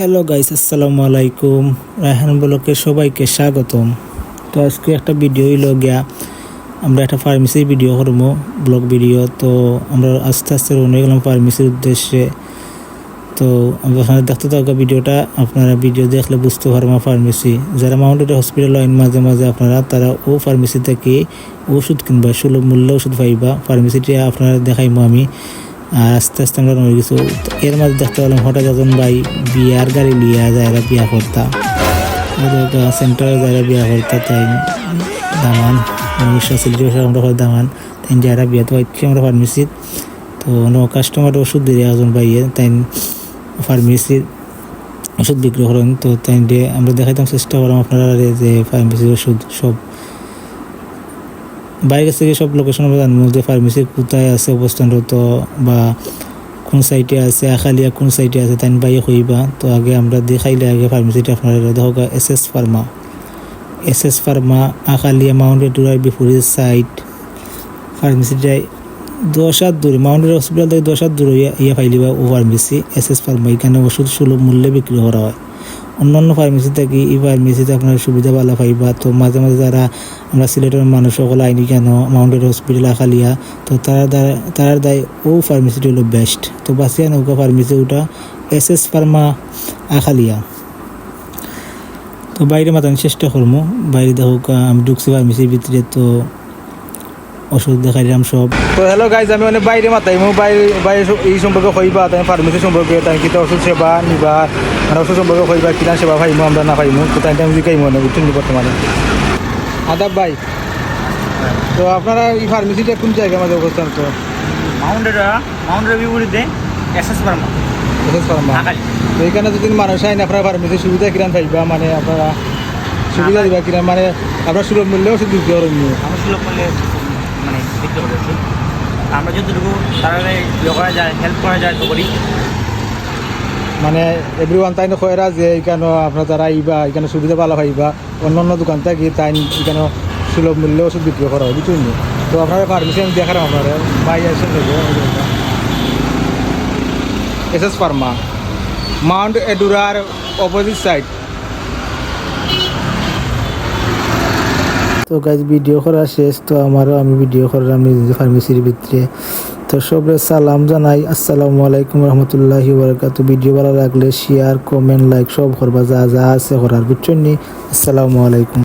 Hello guys, আসসালামু আলাইকুম। রায়হান ব্লকের সবাইকে স্বাগতম। তো আজকে একটা ভিডিও হইল গিয়া আমরা একটা ফার্মেসির ভিডিও করব ব্লগ ভিডিও। তো আমরা আস্তে আস্তে রওনা গেলাম ফার্মেসির উদ্দেশ্যে। তো আপনারা দেখতে থাকা ভিডিওটা, আপনারা ভিডিও দেখলে বুঝতে পারবেন ফার্মেসি যারা মাউন্টেড হসপিটাল লাইন মাঝে মাঝে আপনারা, তারা ও ফার্মেসি থেকে ওষুধ কিনবা, সুলভ মূল্য ওষুধ পাইবা। ফার্মেসিটা আপনারা দেখাইমো আমি। আর আস্তে আস্তে আমরা রয়ে গেছি। এর মাঝে দেখতে পেলাম হঠাৎ একজন ভাই বিয়ার গাড়ি লিয়া যায় বিয়া করতা। সেন্টারে যারা বিয়া করতা, তাই দামান, উনিশশো আমরা হয় দামান তাই যারা বিয়া তো হচ্ছে আমরা ফার্মেসিত তো। অন্য কাস্টমার ওষুধ দিয়ে একজন ভাইয়ে, তাই ফার্মেসির ওষুধ বিক্রি করেন। তো তাই আমরা দেখাইতাম চেষ্টা করলাম আপনারা যে ফার্মেসির ওষুধ সব বাইরে থেকে সব লোকেশন জানব যে ফার্মেসি কোথায় আছে অবস্থানরত বা কোন সাইটে আছে, আখালিয়া কোন সাইটে আছে তাই বাইরে হইবা। তো আগে আমরা দেখাইলে আগে ফার্মেসিটা আপনারা দেখো S S pharma S S pharma Akhalia mounted টুরার বিপরীত সাইট ফার্মেসিটাই দশ হাত দূরে মাউন্টেড হসপিটাল থেকে দশ হাত দূরে ইয়ে ইয়া ফাইলিবা ও ফার্মেসি এস এস ফার্মা এখানে ওষুধ সুলভ মূল্যে বিক্রি করা হয়। অন্যান্য ফার্মেসি থেকে এই ফার্মেসিতে আপনার সুবিধা, ভালো পাইবা তো মাঝে মাঝে যারা আমরা সিলেটের মানুষ, সকল আইনি কেন? Mounted hospital Akhalia. তো তারা দ্বারা তার দায় ও ফার্মেসিটি হলো বেস্ট তো বাসিয়া নৌকা ফার্মেসি ওটা এস এস ফার্মা আখালিয়া। তো বাইরে মাতান চেষ্টা করব। বাইরে দেখো আমি ঢুকছি ফার্মেসির ভিতরে, তো ওষুধ দেখাইলাম সব। তো হ্যালো গাইজ আমি মানে বাইরে মাতাই মো বাইরে বাইরে এই সম্পর্কে কইবা তাই ফার্মেসি সম্পর্কে তাই কিতা ওষুধ সেবা নিবা মানে ওষুধ সম্পর্কে কইবা কিনা সেবা পাইমু আমরা না পাইমু তো তাই আমি জিকাইমু মানে বুঝছেন নি বর্তমানে। আদাব ভাই তো আপনারা এই ফার্মেসিটা কোন জায়গার মাঝে অবস্থান তো মাউন্টেড মাউন্টের বিপরীতে এসএস ফার্মা বিশেষ ফার্মা ঢাকায়। তো এখানে যদি মানুষ আইন আপনারা ফার্মেসি সুবিধা কিরান পাইবা মানে আপনারা সুবিধা দিবা কিরান মানে আপনার সুলভ মূল্যে ওষুধ বিক্রি করেন নি আমরা সুলভ মূল্যে মানে বিক্রি করেছি আমরা যতটুকু তারা ইয়ে করা যায় হেল্প করা যায় তো করি। মানে এভরি ওয়ান তাই কয়রা যে এখানে আপনার তারা আইবা, এখানে সুবিধা ভালো পাইবা অন্য অন্য দোকান থেকে তাই এখানে সুলভ মূল্যে ওষুধ বিক্রি করা হয় বুঝুন তো আপনারা ফার্মেসি আমি দেখালাম আপনারা বাই আসেন এস এস ফার্মা, মাউন্ট এডুরার অপোজিট সাইড তো গাছ ভিডিও করা শেষ, তো আমারও আমি ভিডিও করলাম নিজে ফার্মেসির ভিতরে। তো সবরে সালাম জানাই, আসসালামু আলাইকুম রহমতুল্লাহ বরকাত ভিডিও ভালো লাগলে শেয়ার কমেন্ট লাইক সব করবা, যা যা আছে করার, বুঝছেন? নি আসসালামু আলাইকুম।